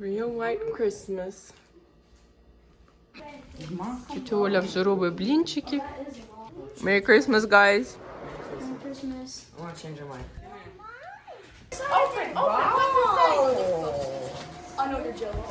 Real white Christmas. Тетя Оля вже робить блінчики. Merry Christmas, guys. Christmas. I want to change your mind. I know you're jealous.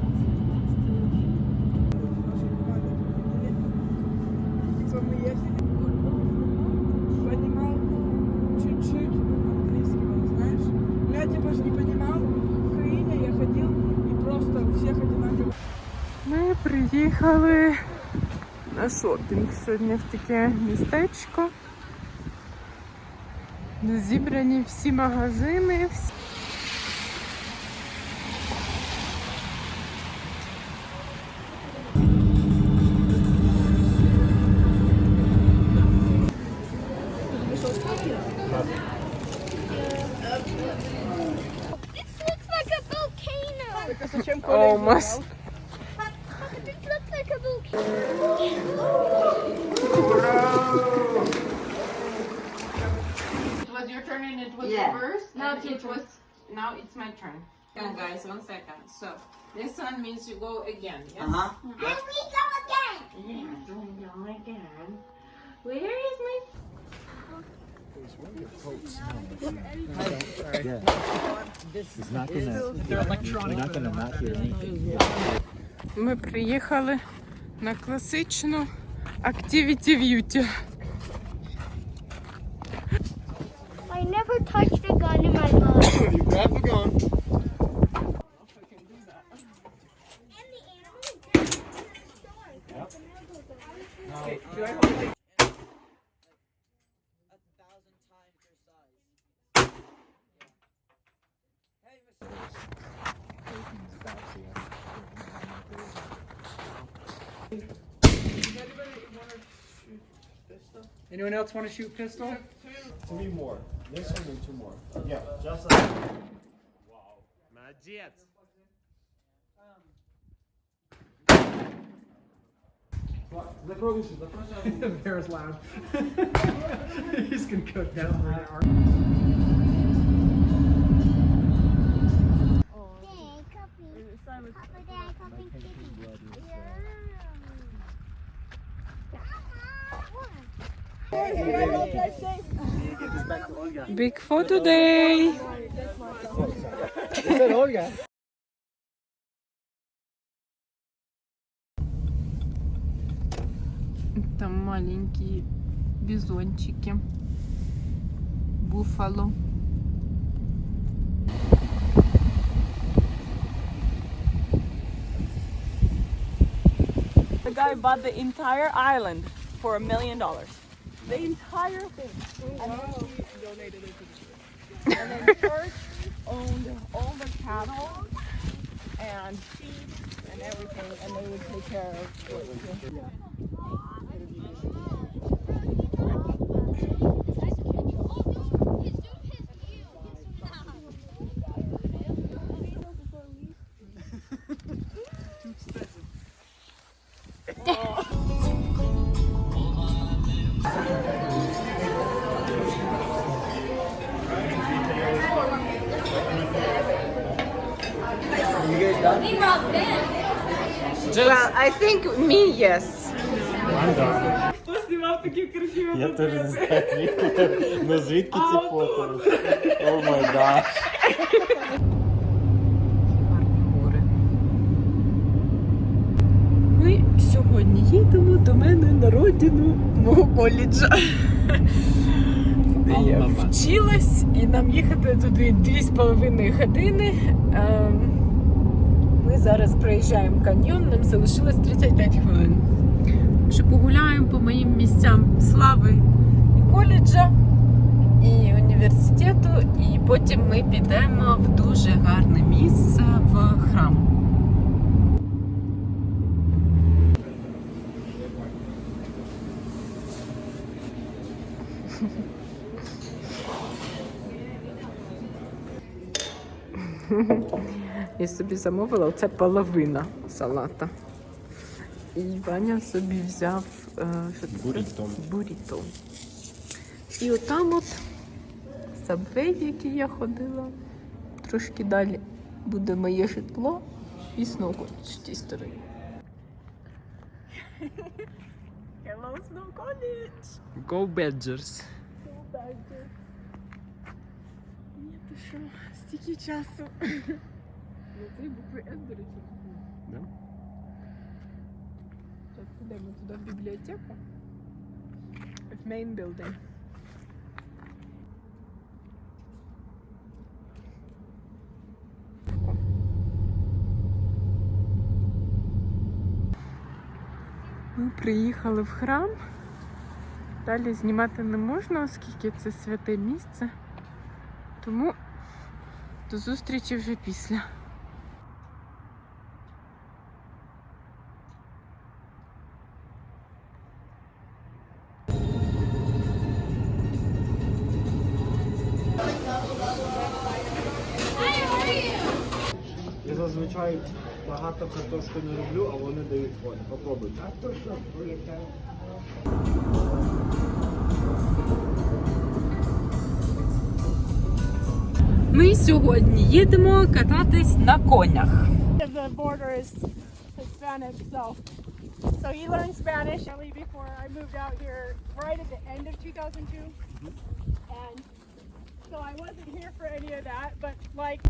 приїхали на шопінг сьогодні в таке містечко. Зібрані всі магазини. всі- This and it was Yeah. reversed. Now it was. Now it's my turn. And guys, one second. So this one means you go again. Yes. Uh huh. And we go again. Yes, we go again. Where is my? He's not gonna. They're electronic. You're not gonna not hear anything. Ми приїхали на класичну Activity Beauty. Life. You the gun. And. Anyone else want to shoot pistol? Three more. This one and two more. Yeah, just like. Wow. Молодец. Bear's loud. He's gonna go down right arm. Big photo day! Це Ольга. Там маленькие бизончики. Буфало. The guy bought the entire island for a million dollars. The entire thing. And then he donated it to the church. And then church and sheep and everything, and they would take care of it. Well, I think me, yes. I'm done. Я теж не знаю, звідки, ну звідки ці фото? О май гад. Ми сьогодні їдемо до мене на родину мого коледжа. Де я вчилась, і нам їхати туди дві з половиною години. Ем, Ми зараз проїжджаємо каньйон, нам залишилось 35 хвилин. Що погуляємо по моїм місцям слави і коледжа, і університету. і потім ми підемо в дуже гарне місце в храм. Я собі замовила, це половина салата. І Ваня собі взяв е, що це? Буріто. буріто. І отам от сабвей, в який я ходила. Трошки далі буде моє житло і знову з тій. Hello, Snow College. Go Badgers. Ні, ти що, стільки часу. Це букви С, до речі. Да? Зараз підемо туди в бібліотеку. В main building. Ми приїхали в храм. Далі знімати не можна, оскільки це святе місце. Тому до зустрічі вже після. зазвичай багато картошки не люблю, а вони дають фон. Попробуйте. Ми сьогодні їдемо кататись на конях. The border is Hispanic, so so he learned Spanish only before I moved out here, right at the end of 2002, and so I wasn't here for any of that. But like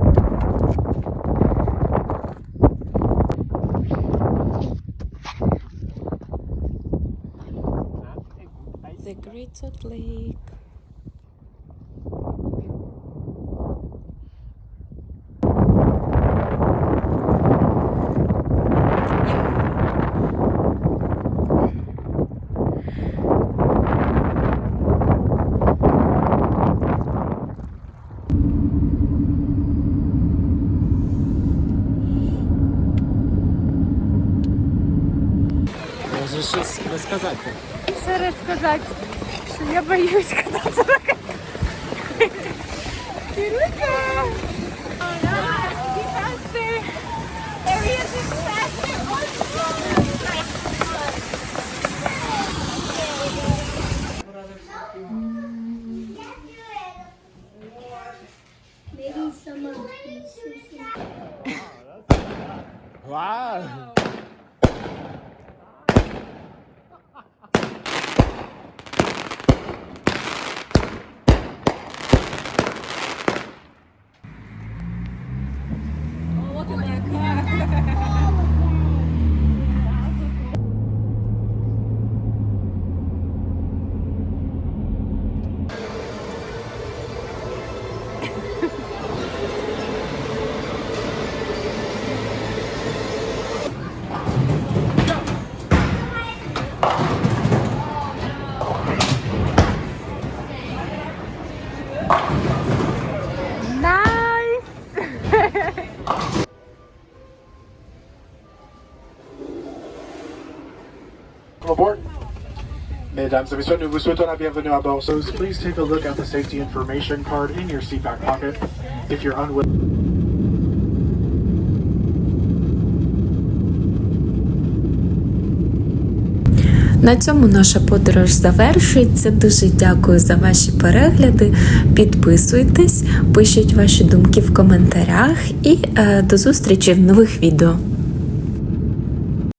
Great Salt Lake. Може щось. Що розказати? Що я боюсь кататися на конях. Mesdames et messieurs, nous vous souhaitons la bienvenue à bord. So please take a look at the safety information card in your seat back pocket. If you're unwilling. На цьому наша подорож завершується. Дуже дякую за ваші перегляди. Підписуйтесь, пишіть ваші думки в коментарях і е, до зустрічі в нових відео.